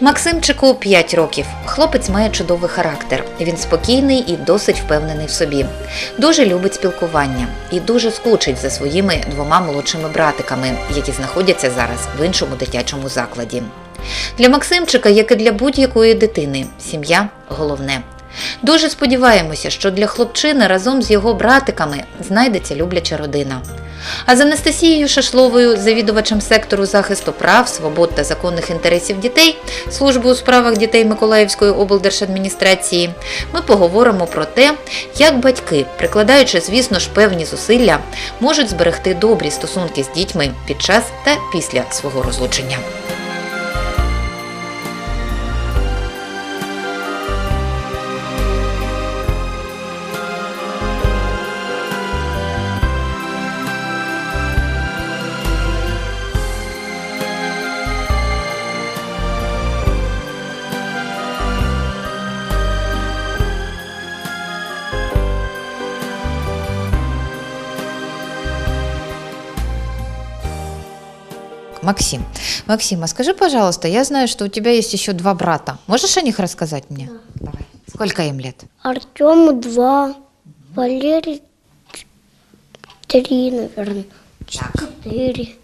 Максимчику 5 років. Хлопець має чудовий характер. Він спокійний і досить впевнений в собі. Дуже любить спілкування і дуже скучить за своїми двома молодшими братиками, які знаходяться зараз в іншому дитячому закладі. Для Максимчика, як і для будь-якої дитини, сім'я головне. Дуже сподіваємося, що для хлопчини разом з його братиками знайдеться любляча родина. А з Анастасією Шашловою, завідувачем сектору захисту прав, свобод та законних інтересів дітей Служби у справах дітей Миколаївської облдержадміністрації, ми поговоримо про те, як батьки, прикладаючи, звісно ж, певні зусилля, можуть зберегти добрі стосунки з дітьми під час та після свого розлучення. Максим, Максим, а скажи, пожалуйста, я знаю, что у тебя есть еще два брата. Можешь о них рассказать мне? Давай. Сколько им лет? Артему два, Валерий три, наверное. Четыре.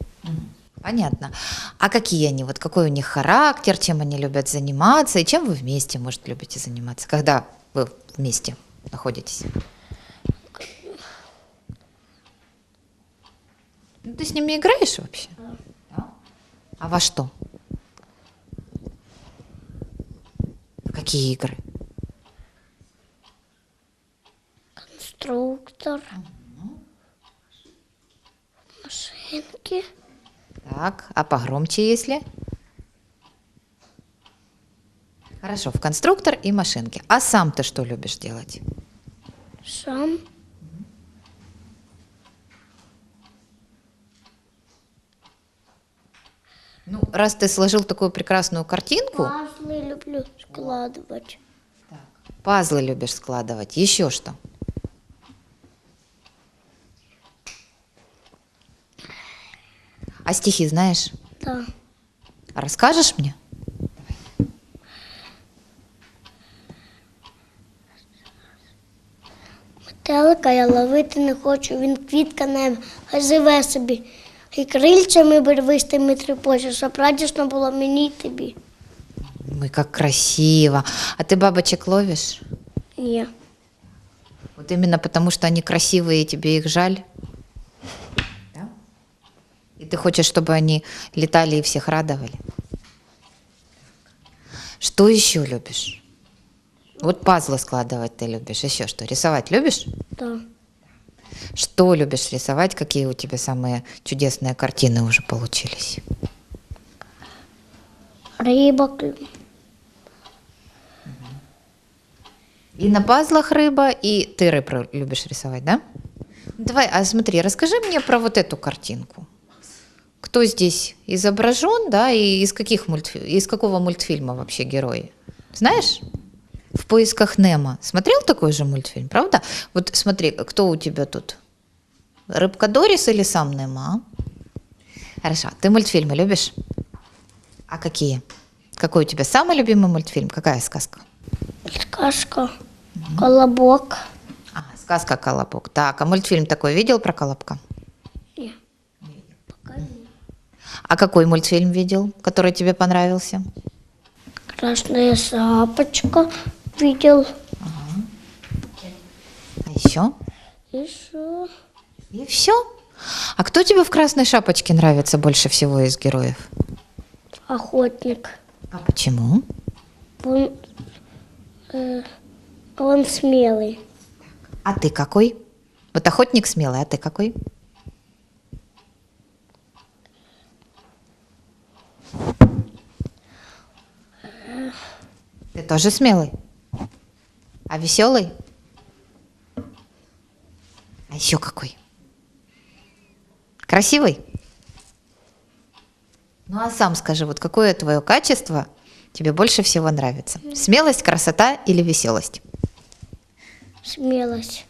Понятно. А какие они? Вот какой у них характер, чем они любят заниматься и чем вы вместе, может, любите заниматься, когда вы вместе находитесь? Ну, ты с ними играешь вообще? А во что? В какие игры? Конструктор. Машинки. Так, а погромче, если? Хорошо, в конструктор и машинки. А сам ты что любишь делать? Сам. Ну, раз ты сложил такую прекрасную картинку, Пазлы люблю складывать. пазлы любишь складывать, еще что? А стихи знаешь? Да. Расскажешь мне? Метелика я ловити не хочу, він квітка не хай живе собі. І крильцями барвистими тріпоче, щоб радісно було мені й тобі. Ой, как красиво. А ты бабочек ловишь? Ні. Вот именно потому, что они красивые, и тебе их жаль? Да? И ты хочешь, чтобы они летали и всех радовали? Что еще любишь? Вот пазлы складывать ты любишь. Еще что? Рисовать любишь? Да. Что любишь рисовать? Какие у тебя самые чудесные картины уже получились? Рибок. И на пазлах рыба, и ты рыб любишь рисовать, да? Давай, а смотри, расскажи мне про вот эту картинку. Кто здесь изображен, да, и из, каких мультфи... из какого мультфильма вообще герои? Знаешь? В поисках Немо. Смотрел такой же мультфильм, правда? Вот смотри, кто у тебя тут? Рыбка Дорис или сам Немо? а? Хорошо. Ты мультфильмы любишь? А какие? Какой у тебя самый любимый мультфильм? Какая сказка? Сказка. Колобок. А, сказка Колобок. Так, а мультфильм такой видел про Колобка? Ні. Пока ні. А какой мультфильм видел, который тебе понравился? Красная шапочка видел. А еще? Что? И все. А кто тебе в красной шапочке нравится больше всего из героев? Охотник. А почему? Он, э, он смелый. А ты какой? Вот охотник смелый, а ты какой? Ты тоже смелый? А веселый? А еще какой? Красивый? Ну а сам скажи, вот какое твое качество тебе больше всего нравится? Смелость, красота или веселость? Смелость.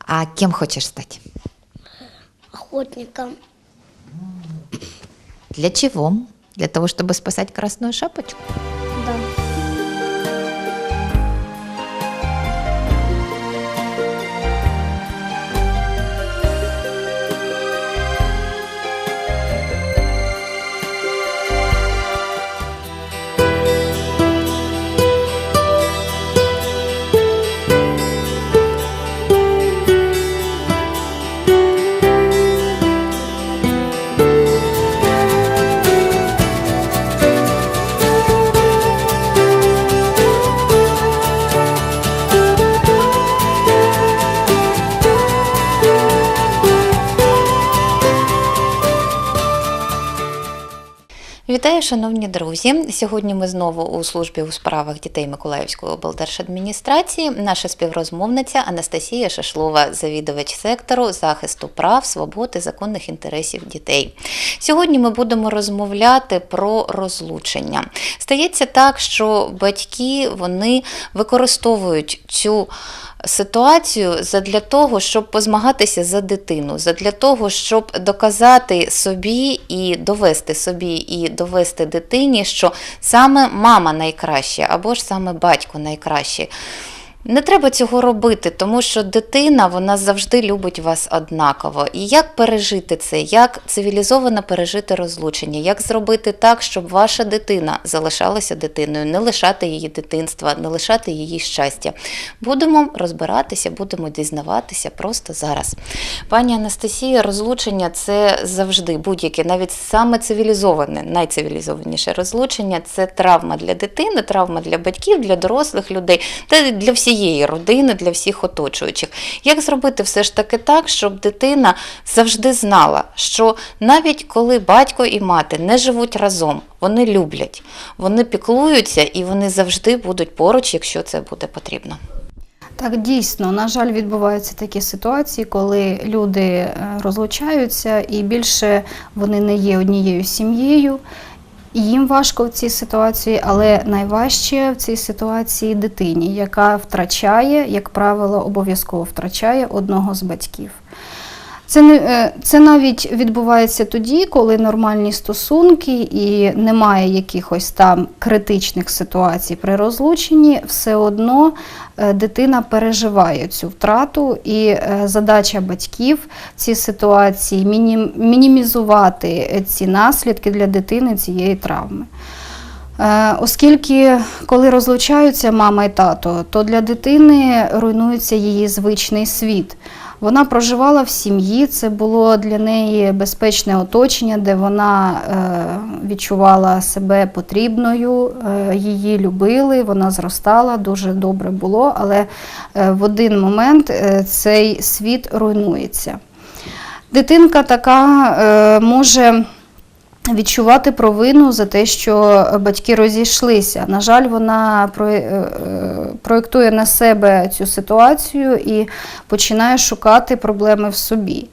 А кем хочешь стать? Охотником. Для чего? Для того, чтобы спасать красную шапочку? Шановні друзі. Сьогодні ми знову у службі у справах дітей Миколаївської облдержадміністрації. Наша співрозмовниця Анастасія Шашлова, завідувач сектору захисту прав, свобод і законних інтересів дітей. Сьогодні ми будемо розмовляти про розлучення. Стається так, що батьки вони використовують цю ситуацію задля того, щоб позмагатися за дитину, задля того, щоб доказати собі і довести собі і довести дитині, що саме мама найкраща або ж саме батько найкраще. Не треба цього робити, тому що дитина вона завжди любить вас однаково. І як пережити це, як цивілізовано пережити розлучення, як зробити так, щоб ваша дитина залишалася дитиною, не лишати її дитинства, не лишати її щастя. Будемо розбиратися, будемо дізнаватися просто зараз. Пані Анастасія, розлучення це завжди будь-яке, навіть саме цивілізоване, найцивілізованіше розлучення це травма для дитини, травма для батьків, для дорослих людей та для всієї родини, для всіх оточуючих. Як зробити все ж таки так, щоб дитина завжди знала, що навіть коли батько і мати не живуть разом, вони люблять, вони піклуються і вони завжди будуть поруч, якщо це буде потрібно. Так, дійсно, на жаль, відбуваються такі ситуації, коли люди е, розлучаються і більше вони не є однією сім'єю. Їм важко в цій ситуації, але найважче в цій ситуації дитині, яка втрачає, як правило, обов'язково втрачає одного з батьків. Це не е, це навіть відбувається тоді, коли нормальні стосунки і немає якихось там критичних ситуацій при розлученні, все одно е, дитина переживає цю втрату, і е, задача батьків в цій ситуації мінімізувати ці наслідки для дитини цієї травми. Оскільки, коли розлучаються мама і тато, то для дитини руйнується її звичний світ. Вона проживала в сім'ї, це було для неї безпечне оточення, де вона е, відчувала себе потрібною, е, її любили, вона зростала, дуже добре було, але е, в один момент цей світ руйнується. Дитинка така може відчувати провину за те, що батьки розійшлися. На жаль, вона е, проєктує на себе цю ситуацію і починає шукати проблеми в собі.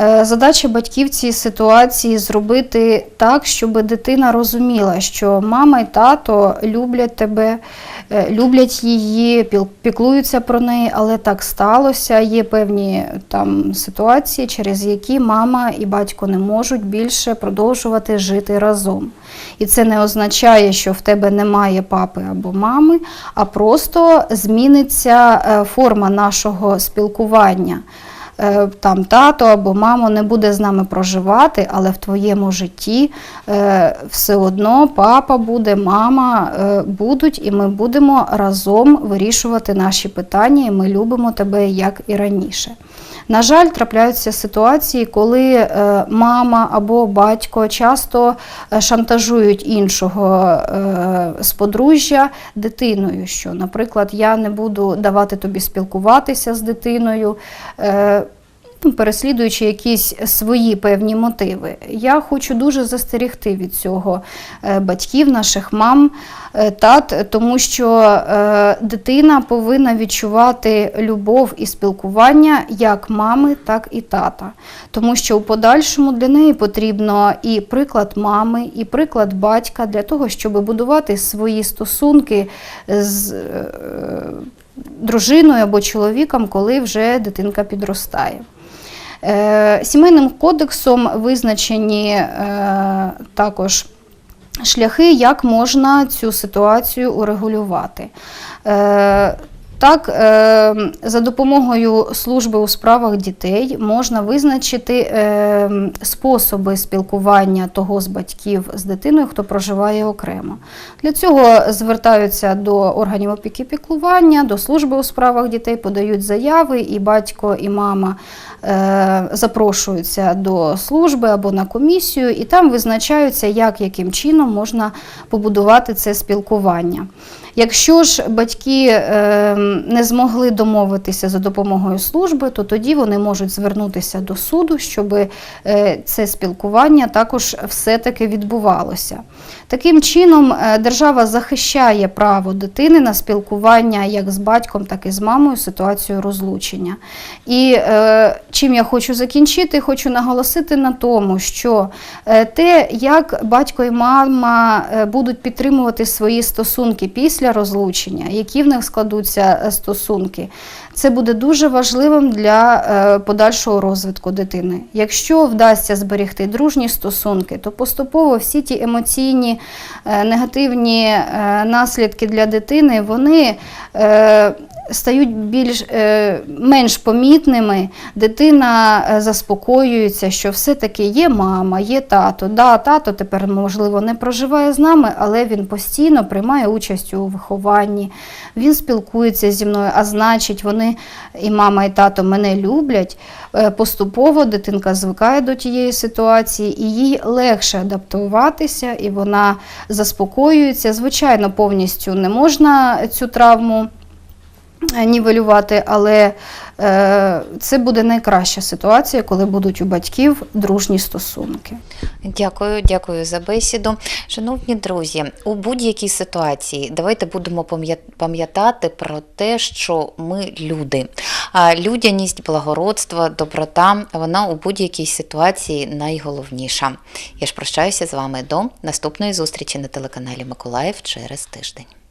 Е, Задача батьків цій ситуації зробити так, щоб дитина розуміла, що мама і тато люблять тебе, е, люблять її, піклуються про неї, але так сталося. Є певні там ситуації, через які мама і батько не можуть більше продовжувати жити разом. І це не означає, що в тебе немає папи або мами, а просто зміниться е, форма нашого спілкування. Е, Там тато або мамо не буде з нами проживати, але в твоєму житті е, все одно папа буде, мама е, будуть, і ми будемо разом вирішувати наші питання, і ми любимо тебе як і раніше. На жаль, трапляються ситуації, коли е, мама або батько часто е, шантажують іншого е, з подружжя дитиною, що, наприклад, я не буду давати тобі спілкуватися з дитиною. Переслідуючи якісь свої певні мотиви, я хочу дуже застерігти від цього е, батьків, наших мам, е, тат, тому що е, дитина повинна відчувати любов і спілкування як мами, так і тата. Тому що у подальшому для неї потрібно і приклад мами, і приклад батька для того, щоб будувати свої стосунки з дружиною або чоловіком, коли вже дитинка підростає. Е, Сімейним кодексом визначені е, також шляхи, як можна цю ситуацію урегулювати. Е, так, за допомогою служби у справах дітей можна визначити способи спілкування того з батьків з дитиною, хто проживає окремо. Для цього звертаються до органів опіки піклування, до служби у справах дітей, подають заяви, і батько, і мама запрошуються до служби або на комісію, і там визначаються, як яким чином можна побудувати це спілкування. Якщо ж батьки е, не змогли домовитися за допомогою служби, то тоді вони можуть звернутися до суду, щоб е, це спілкування також все-таки відбувалося. Таким чином, е, держава захищає право дитини на спілкування як з батьком, так і з мамою ситуацію розлучення. І е, чим я хочу закінчити, хочу наголосити на тому, що е, те, як батько і мама е, будуть підтримувати свої стосунки після розлучення, які в них складуться е, стосунки, це буде дуже важливим для подальшого розвитку дитини. Якщо вдасться зберегти дружні стосунки, то поступово всі ті емоційні негативні наслідки для дитини вони стають більш е, менш помітними. Дитина е, заспокоюється, що все-таки є мама, є тато. Да, тато тепер можливо не проживає з нами, але він постійно приймає участь у вихованні. Він спілкується зі мною, а значить, вони і мама, і тато мене люблять. Е, Поступово дитинка звикає до тієї ситуації, і їй легше адаптуватися, і вона заспокоюється. Звичайно, повністю не можна цю травму нівелювати, але е, це буде найкраща ситуація, коли будуть у батьків дружні стосунки. Дякую, дякую за бесіду. Шановні друзі, у будь-якій ситуації давайте будемо пам'ятати про те, що ми люди. А людяність, благородство, доброта вона у будь-якій ситуації найголовніша. Я ж прощаюся з вами до наступної зустрічі на телеканалі Миколаїв через тиждень.